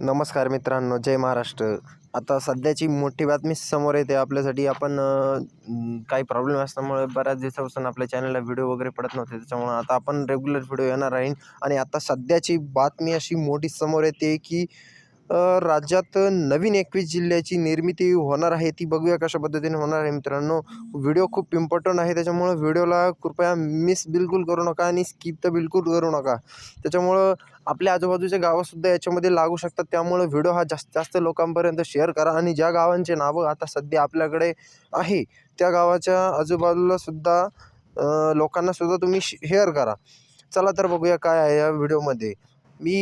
नमस्कार मित्रांनो जय महाराष्ट्र. आता सध्याची मोठी बातमी समोर येते आपल्यासाठी. आपण काही प्रॉब्लेम असल्यामुळे बऱ्याच दिवसापासून आपल्या चॅनलला व्हिडिओ वगैरे पडत नव्हते. त्याच्यामुळे आता आपण रेग्युलर व्हिडिओ येणार राहीन आणि आता सध्याची बातमी अशी मोठी समोर येते की राज्यात नवीन एकवीस जिल्ह्याची निर्मिती होणार आहे ती बघूया कशा पद्धतीने होणार आहे मित्रांनो. व्हिडिओ खूप इम्पॉर्टंट आहे त्याच्यामुळं व्हिडिओला कृपया मिस बिलकुल करू नका आणि स्किप तर बिलकुल करू नका. त्याच्यामुळं आपल्या आजूबाजूच्या गावंसुद्धा याच्यामध्ये लागू शकतात त्यामुळं व्हिडिओ हा जास्त जास्त लोकांपर्यंत शेअर करा आणि ज्या गावांचे नावं आता सध्या आपल्याकडे आहे त्या गावाच्या आजूबाजूलासुद्धा लोकांनासुद्धा तुम्ही शेअर करा. चला तर बघूया काय आहे या व्हिडिओमध्ये. मी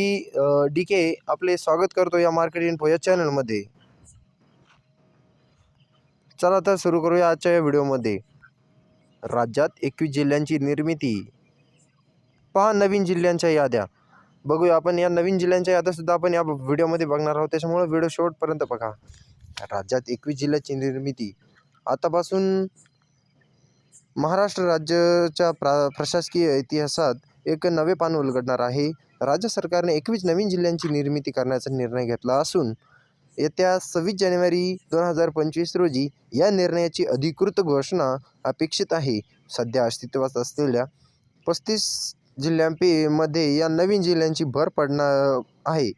डी के आपले स्वागत करतो या मार्केट इन्फो या चॅनलमध्ये. चला तर सुरू करूया आजच्या या व्हिडिओमध्ये. राज्यात एकवीस जिल्ह्यांची निर्मिती. पहा नवीन जिल्ह्यांच्या याद्या. बघूया आपण या नवीन जिल्ह्यांच्या याद्यासुद्धा आपण या व्हिडिओमध्ये बघणार आहोत. त्याच्यामुळे व्हिडिओ शेवटपर्यंत बघा. राज्यात एकवीस जिल्ह्याची निर्मिती. आतापासून महाराष्ट्र राज्याच्या प्रा प्रशासकीय इतिहासात एक नवे पान उलगडणार आहे. राज्य सरकारने एकवीस नवीन जिल्ह्यांची निर्मिती करण्याचा निर्णय घेतला असून येत्या सव्वीस जानेवारी दोन हजार पंचवीस रोजी या निर्णयाची अधिकृत घोषणा अपेक्षित आहे. सध्या अस्तित्वात असलेल्या पस्तीस जिल्ह्यांपैमध्ये या नवीन जिल्ह्यांची भर पडणार आहे.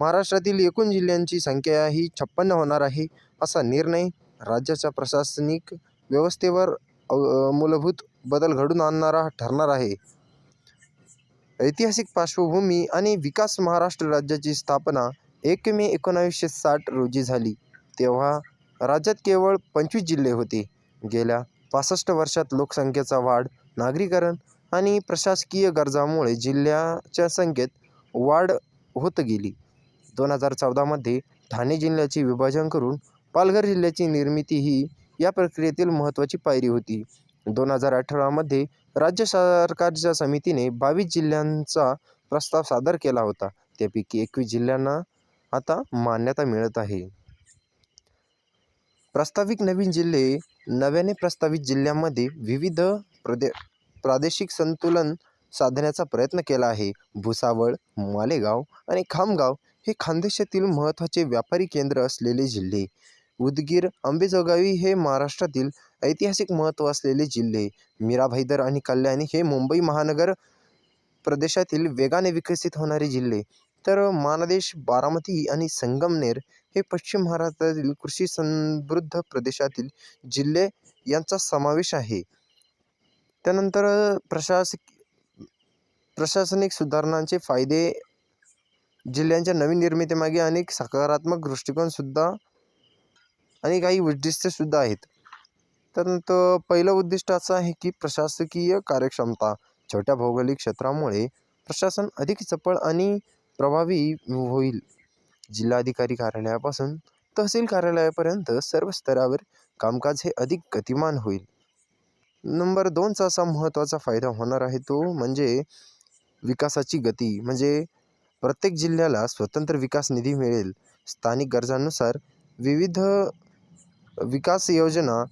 महाराष्ट्रातील एकूण जिल्ह्यांची संख्या ही छप्पन्न होणार आहे असा निर्णय राज्याच्या प्रशासनिक व्यवस्थेवर मूलभूत बदल घडून आणणारा ठरणार आहे. ऐतिहासिक पार्श्वभूमी आणि विकास महाराष्ट्र राज्याची स्थापना एक मे एकोणावीसशे साठ रोजी झाली. तेव्हा राज्यात केवळ पंचवीस जिल्हे होते. गेल्या पासष्ट वर्षात लोकसंख्येचा वाढ नागरीकरण आणि प्रशासकीय गरजामुळे जिल्ह्याच्या संख्येत वाढ होत गेली. दोन हजार चौदामध्ये ठाणे जिल्ह्याचे विभाजन करून पालघर जिल्ह्याची निर्मिती ही या प्रक्रियेतील महत्त्वाची पायरी होती. दोन हजार अठरामध्ये राज्य सरकारच्या समितीने बावीस जिल्ह्यांचा प्रस्ताव सादर केला होता. त्यापैकी एकवीस जिल्ह्यांना आता मान्यता मिळत आहे. प्रस्ताविक नवीन जिल्हे नव्याने प्रस्तावित जिल्ह्यांमध्ये विविध प्रदे प्रादेशिक संतुलन साधण्याचा प्रयत्न केला आहे. भुसावळ मालेगाव आणि खामगाव हे खानदेशातील महत्त्वाचे व्यापारी केंद्र असलेले जिल्हे. उदगीर अंबेजोगाई हे महाराष्ट्रातील ऐतिहासिक महत्त्व असलेले जिल्हे. मीरा भाईदर आणि कल्याणी हे मुंबई महानगर प्रदेशातील वेगाने विकसित होणारे जिल्हे. तर मानदेश बारामती आणि संगमनेर हे पश्चिम महाराष्ट्रातील कृषी समृद्ध प्रदेशातील जिल्हे यांचा समावेश आहे. त्यानंतर प्रशासक प्रशासनिक सुधारणांचे फायदे जिल्ह्यांच्या नवीन निर्मितीमागे अनेक सकारात्मक दृष्टिकोनसुद्धा आणि काही उद्दिष्टेसुद्धा आहेत. त्यानंतर पहिलं उद्दिष्ट असं आहे की प्रशासकीय कार्यक्षमता. छोट्या भौगोलिक क्षेत्रामुळे प्रशासन अधिक चपळ आणि प्रभावी होईल. जिल्हाधिकारी कार्यालयापासून तहसील कार्यालयापर्यंत सर्व स्तरावर कामकाज हे अधिक गतिमान होईल. नंबर दोनचा असा महत्त्वाचा फायदा होणार आहे तो म्हणजे विकासाची गती. म्हणजे प्रत्येक जिल्ह्याला स्वतंत्र विकास निधी मिळेल. स्थानिक गरजांनुसार विविध विकास योजना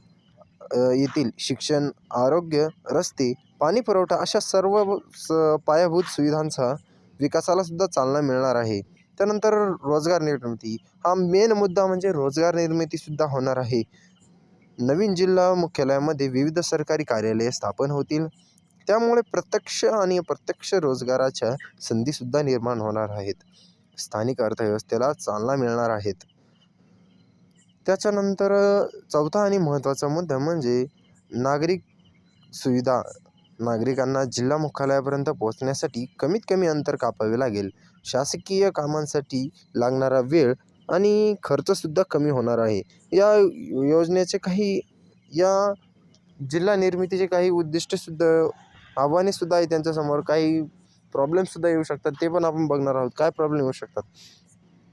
येथील शिक्षण आरोग्य रस्ते पाणी पुरवठा अशा सर्व स पायाभूत सुविधांचा विकासाला सुद्धा चालना मिळणार आहे. त्यानंतर रोजगार निर्मिती हा मेन मुद्दा म्हणजे रोजगार निर्मितीसुद्धा होणार आहे. नवीन जिल्हा मुख्यालयामध्ये विविध सरकारी कार्यालये स्थापन होतील. त्यामुळे प्रत्यक्ष आणि अप्रत्यक्ष रोजगाराच्या संधीसुद्धा निर्माण होणार आहेत. स्थानिक अर्थव्यवस्थेला चालना मिळणार आहेत. त्याच्यानंतर चौथा आणि महत्त्वाचा मुद्दा म्हणजे नागरिक सुविधा. नागरिकांना जिल्हा मुख्यालयापर्यंत पोहोचण्यासाठी कमीत कमी अंतर कापावे लागेल. शासकीय कामांसाठी लागणारा वेळ आणि खर्चसुद्धा कमी होणार आहे. या योजनेचे काही या जिल्हा निर्मितीचे काही उद्दिष्टसुद्धा आव्हानेसुद्धा आहे त्यांच्यासमोर. काही प्रॉब्लेमसुद्धा येऊ शकतात. ते पण आपण बघणार आहोत. काय प्रॉब्लेम येऊ शकतात?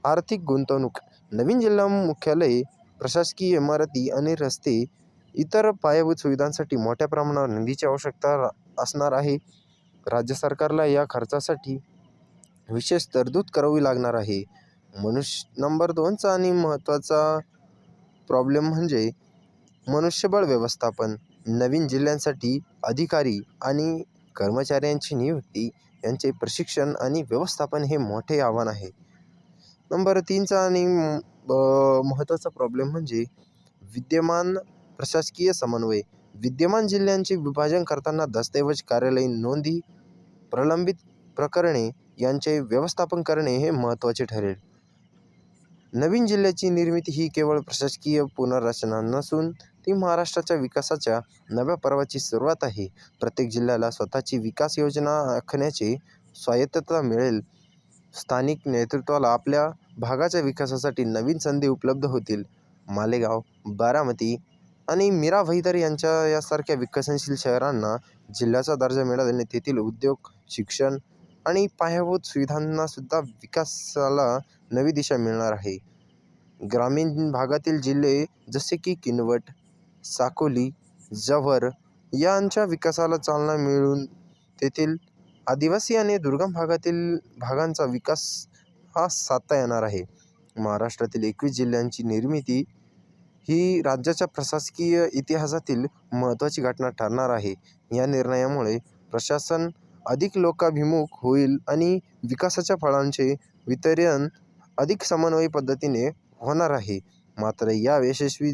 आर्थिक गुंतवणूक. नवीन जिल्हा मुख्यालय प्रशासकीय इमारती आणि रस्ते इतर पायाभूत सुविधांसाठी मोठ्या प्रमाणावर निधीची आवश्यकता रा- असणार आहे. राज्य सरकारला या खर्चासाठी विशेष तरतूद करावी लागणार आहे. मनुष्य नंबर दोनचा आणि महत्त्वाचा प्रॉब्लेम म्हणजे मनुष्यबळ व्यवस्थापन. नवीन जिल्ह्यांसाठी अधिकारी आणि कर्मचाऱ्यांची नियुक्ती यांचे प्रशिक्षण आणि व्यवस्थापन हे मोठे आव्हान आहे. नंबर तीनचा आणि महत्त्वाचा प्रॉब्लेम म्हणजे विद्यमान प्रशासकीय समन्वय. विद्यमान जिल्ह्यांचे विभाजन करताना दस्तऐवज कार्यालयीन नोंदी प्रलंबित प्रकरणे यांचे व्यवस्थापन करणे हे महत्त्वाचे ठरेल. नवीन जिल्ह्याची निर्मिती ही केवळ प्रशासकीय पुनर्रचना नसून ती महाराष्ट्राच्या विकासाच्या नव्या पर्वाची सुरुवात आहे. प्रत्येक जिल्ह्याला स्वतःची विकास योजना आखण्याची स्वायत्तता मिळेल. स्थानिक नेतृत्वाला आपल्या भागाच्या विकासासाठी नवीन संधी उपलब्ध होतील. मालेगाव बारामती आणि मीरा भईदर यांच्या यासारख्या विकसनशील शहरांना जिल्ह्याचा दर्जा मिळाल्याने तेथील उद्योग शिक्षण आणि पायाभूत सुविधांनासुद्धा विकासाला नवी दिशा मिळणार आहे. ग्रामीण भागातील जिल्हे जसे की किनवट साकोली जव्हर यांच्या विकासाला चालना मिळून तेथील आदिवासी आणि दुर्गम भागातील भागांचा विकास हा साधता येणार आहे. महाराष्ट्रातील एकवीस जिल्ह्यांची निर्मिती ही राज्याच्या प्रशासकीय इतिहासातील महत्त्वाची घटना ठरणार आहे. या निर्णयामुळे प्रशासन अधिक लोकाभिमुख होईल आणि विकासाच्या फळांचे वितरण अधिक समन्वयी पद्धतीने होणार आहे. मात्र या यशस्वी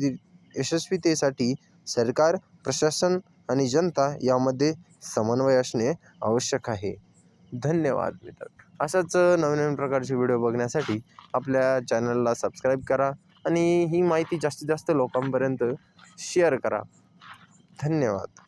यशस्वीतेसाठी सरकार प्रशासन आणि जनता यामध्ये समन्वय असणे आवश्यक आहे. धन्यवाद मित्र अशाच नवनवीन प्रकारचे व्हिडिओ बघण्यासाठी आपल्या चॅनलला सबस्क्राईब करा आणि ही माहिती जास्तीत जास्त लोकांपर्यंत शेअर करा. धन्यवाद.